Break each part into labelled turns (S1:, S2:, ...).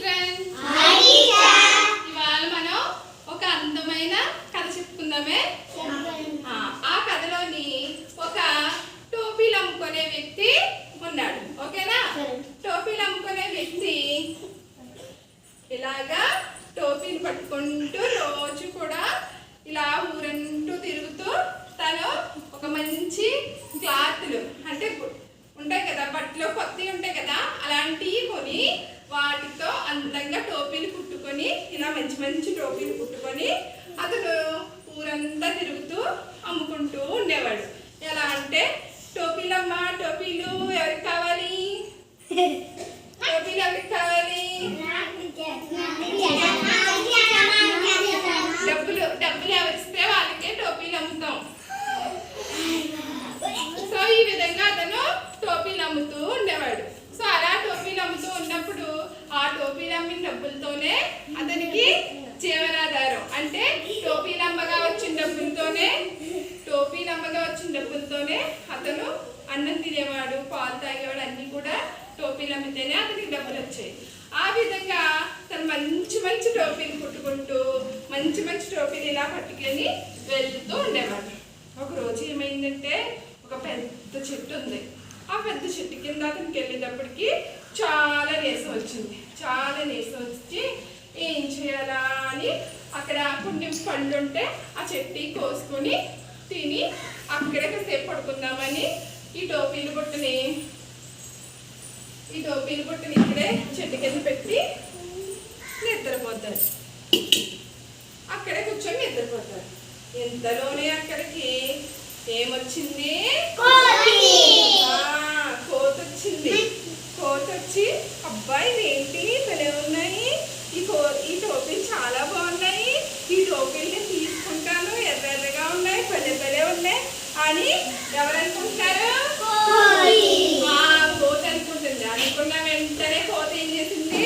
S1: Children ఇవాళ మనం ఒక అందమైన కథ చెప్పుకుందామే. ఆ, కథలోని ఒక టోపీలు అమ్ముకునే వ్యక్తి ఉన్నాడు. ఓకేనా? టోపీలు అమ్ముకునే వ్యక్తి ఇలాగా టోపీలు పట్టుకుంటూ రోజు కూడా ఇలా ఊరంటూ తిరుగుతూ తను ఒక మంచి క్లాత్లు అంటే ఉంటాయి కదా బట్టలు కొత్తవి ఉంటాయి కదా అలాంటివి కొని వాటితో అందంగా టోపీలు కుట్టుకొని ఇలా మంచి మంచి టోపీలు కుట్టుకొని అతను ఊరంతా తిరుగుతూ అమ్ముకుంటూ ఉండేవాడు. ఎలా అంటే టోపీలమ్మా టోపీలు ఎవరికి కావాలి? టోపీలు ఎవరికి కావాలి? డబ్బులు డబ్బులు ఎవరిస్తే వాళ్ళకే టోపీలు అమ్ముతాం. సో ఈ విధంగా అతను టోపీలు అమ్ముతూ ఉండేవాడు సో అలా టోపీలు అమ్ముతూ ఉన్నప్పుడు ఆ టోపీలు అమ్మిన డబ్బులతోనే అతనికి జీవనాధారం అంటే టోపీలు అమ్మగా వచ్చిన డబ్బులతోనే టోపీలు అమ్మగా వచ్చిన డబ్బులతోనే అతను అన్నం తినేవాడు పాలు తాగేవాడు అన్ని కూడా టోపీలు అమ్మితేనే అతనికి డబ్బులు వచ్చాయి ఆ విధంగా తను మంచి మంచి టోపీలు కుట్టుకుంటూ మంచి మంచి టోపీలు ఇలా పట్టుకొని వెళ్తూ ఉండేవాడు. ఒక రోజు ఏమైందంటే ఒక పెద్ద చెట్టు ఉంది. ఆ పెద్ద చెట్టు కింద అతనికి వెళ్ళేటప్పటికి చాలా నీరసం వచ్చింది. చాలా నీరసం వచ్చి ఏం చేయాలా అని అక్కడ కొన్ని పళ్ళు ఉంటే ఆ చెట్టు కోసుకొని తిని అక్కడే కాసేపు పడుకుందామని ఈ టోపీలు బుట్టని ఈ టోపీలు బుట్టని ఇక్కడే చెట్టు కింద పెట్టి నిద్రపోతారు. అక్కడే కూర్చొని నిద్రపోతారు. ఇంతలోనే అక్కడికి ఏమొచ్చింది? కోతి! వచ్చింది కోతి వచ్చి అబ్బాయి ఏంటి? భలే ఉన్నాయి. ఈ కో ఈ టోపీలు చాలా బాగున్నాయి. ఈ టోపీలు తీసుకుంటాను. ఎర్ర ఎర్రగా ఉన్నాయి. భలే భలే ఉన్నాయి. అని ఎవరనుకుంటున్నారు? ఆ, కోతి అనుకుంటుంది. అనుకున్న వెంటనే కోతి ఏం చేసింది?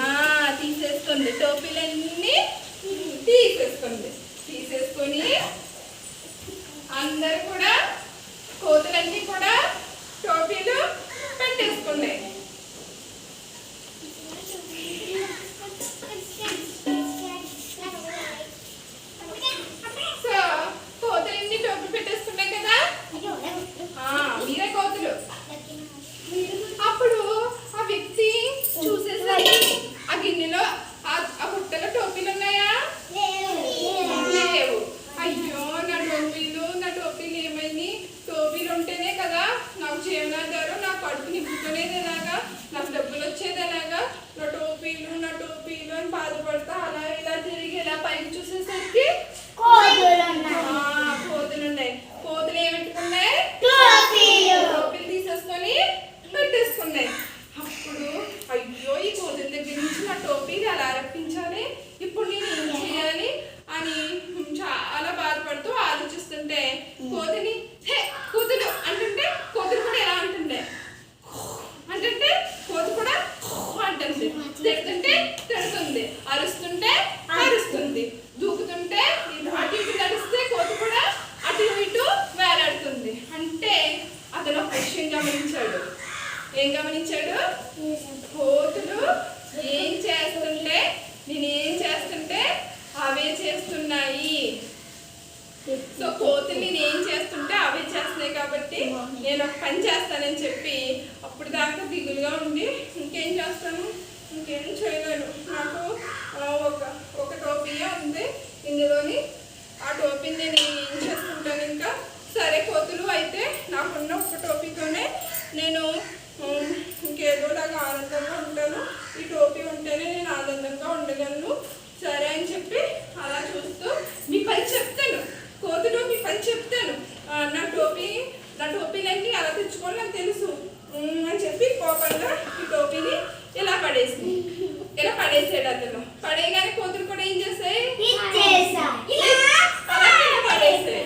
S1: ఆ తీసేసుకుంది టోపీలన్నీ తీసేసుకుంది తీసేసుకొని అందరు కూడా కోతులన్నీ కూడా టోపీలు పెట్టేసుకున్నాయి సో కోతులన్నీ టోపీ పెట్టేసుకున్నాయి కదా ఆ, మీరే కోతులు అప్పుడు ఆ వ్యక్తి చూసేసరికి ఆ గిన్నెలో ఆ ఆ బుట్టలో టోపీలు ఉన్నాయా లేవు అయ్యో నా టోపీలు నా టోపీలు ఏమైంది టోపీలు ఉంటేనే కదా నాకు జీవనాధారం నా కడుపు నింపుకునేది ఎలాగా నాకు డబ్బులు వచ్చేది ఎలాగా నా టోపీలు నా టోపీలు అని బాధపడతా అలా ఇలా తిరిగి ఇలా పైకి చూసేసరికి ఆ, కోతులు ఉన్నాయి కోతులు ఏమిట్టుకున్నాయి టోపీలు తీసేసుకొని పెట్టేసుకున్నాయి అప్పుడు అయ్యో ఈ కోతుల దగ్గర నుంచి నా టోపీలు ఎలా రప్పించాలి ఇప్పుడు నేను ఏం చేయాలి అని చాలా బాధపడుతూ ఆలోచిస్తుంటే కోతిని హే కూతురు అంటుంటే కోతులు కూడా ఎలా అంటుండే అంటుంటే కోతి కూడా అంటుంది తిడుతుంటే తిడుతుంది అరుస్తుంటే అరుస్తుంది దూకుతుంటే ఇటు అటు ఇటు నడిస్తే కోతి కూడా అటు ఇటు వేలాడుతుంది అంటే అతను ఒక విషయం గమనించాడు. ఏం గమనించాడు? కోతులు ఏం చేస్తుంటే నేను ఏం చేస్తుంటే అవే చేస్తున్నాయి. సో కోతులు నేను ఏం చేస్తుంటే అవే చేస్తున్నాయి కాబట్టి నేను ఒక పని చేస్తానని చెప్పి అప్పుడు దాకా దిగులుగా కోపంగా ఈ టోపీని ఇలా పడేసింది. ఇలా పడేసాడు అతను. పడేయగానే కోతులు కూడా ఏం చేస్తాయి? పడేసాయి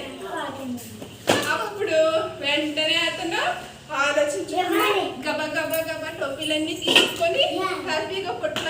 S1: అప్పుడు వెంటనే అతను ఆలోచించుకుని గబ గబ గబ టోపీలన్నీ తీసుకొని హ్యాపీగా పొట్టు